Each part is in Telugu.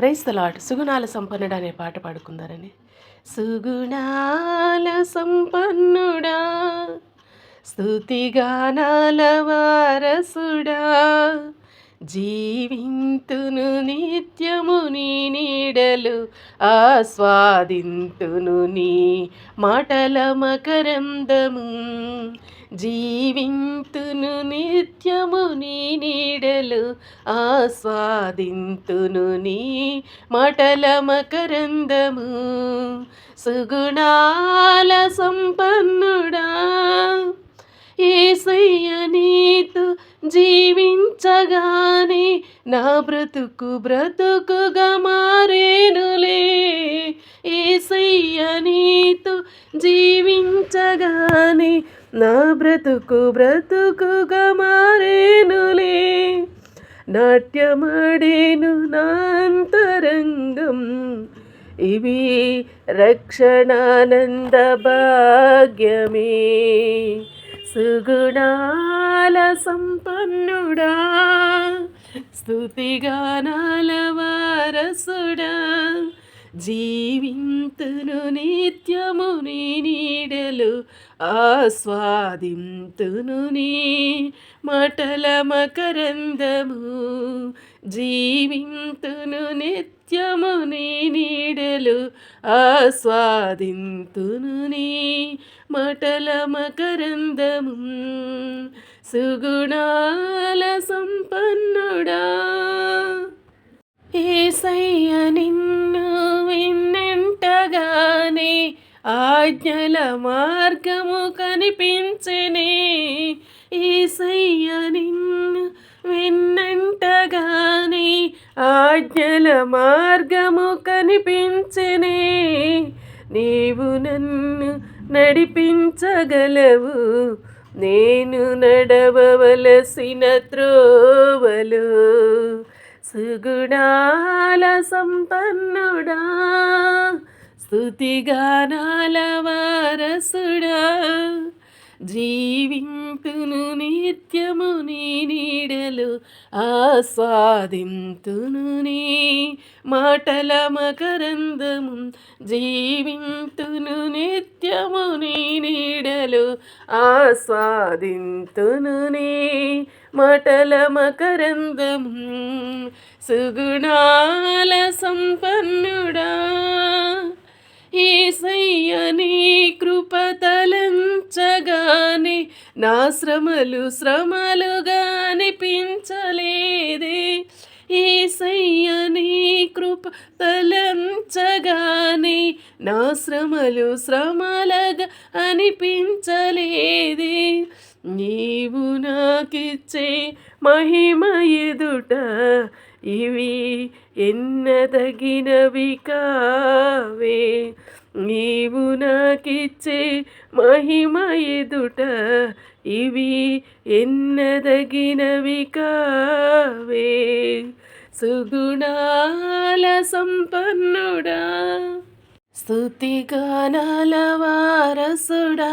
ప్రైస్ తలాట్ సుగుణాల సంపన్నుడా అనే పాట పాడుకుందారని. సుగుణాల సంపన్నుడా స్తుతిగానాల వారసుడా జీవింతును నిత్యము నీ నీడలు ఆస్వాదింతును నీ మాటల మకరందము. జీవింతును నిత్యము నీ నీడలు ఆస్వాదింతును నీ మాటల మకరందము. సుగుణాల సంపన్నుడా ఏసయ్య జీవి జీవించగానే నా బ్రతుకు బ్రతుకుగా మారేనులే. ఏసయ్య నీతో జీవించగానే నా బ్రతుకు బ్రతుకుగా మారేనులే. నాట్యమాడేను నా అంతరంగం ఇవి రక్షణానంద భాగ్యమే. సుగుణాల సంపన్నుడా స్థుతిగానాల వారసుడా జీవింతును నిత్యము నీ నీడలు ఆస్వాదింతును నీ మటల మకరందము జీవింతును నిత్య నిత్యము నీ నీడలు ఆస్వాదింతును నీ మటల మకరందము సుగుణాల సంపన్నుడా. ఏసయ్య నిన్ను విన్నెంటగానే ఆజ్ఞల మార్గము కనిపించనే. ఏసయ్య నిన్ను విన్నంటగానే ఆజ్ఞల మార్గము కనిపించనే నీవు నన్ను నడిపించగలవు. నేను నడవవలసిన త్రోవలు సుగుణాల సంపన్నుడా స్థుతిగానాల వారసుడా. జీవింతును నిత్యము నీ నీడలు ఆస్వాదింతును నీ మాటల మకరందము జీవింతును నిత్యము నీ నీడలు ఆస్వాదింతును నీ మటల మకరందము సుగుణాల సంపన్నుడా నా శ్రమలు శ్రమలుగా అనిపించలేదే. ఏసయ్య నీ కృప తలంచగానే నా శ్రమలు శ్రమలుగా అనిపించలేదే. నీవు నాకిచ్చే మహిమ ఎదుట ఇవి ఎన్నదగినవి కావే. నీవు నాకిచ్చే మహిమ ఎదుట ఇవి ఎన్నదగినవి కావే సుగుణాల సంపన్నుడా స్తుతిగానాల వారసుడా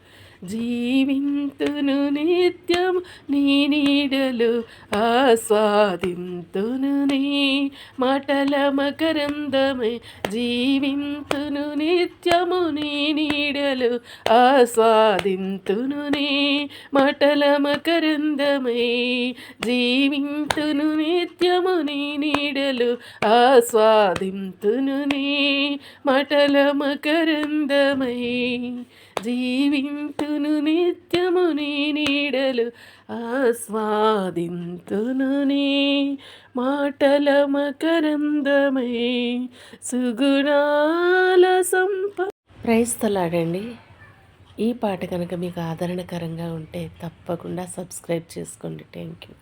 జీవింతును నిత్యం నీ నీడలు ఆస్వాదింతును నీ మటల మకరందమే జీవింతును నిత్యము నీ నీడలు ఆస్వాదింతును నీ మటల మకరందమే జీవింతును నిత్యము నీ నీడలు ఆస్వాదింతును నీ మటల మకరందమై జీవింతును నిత్యము నీ నీడలు ఆస్వాదింతును నీ మాటల మకరందమై సుగుణాల సంప. ప్రైస్తలాడండి ఈ పాట కనుక మీకు ఆదరణకరంగా ఉంటే తప్పకుండా సబ్స్క్రైబ్ చేసుకోండి. Thank you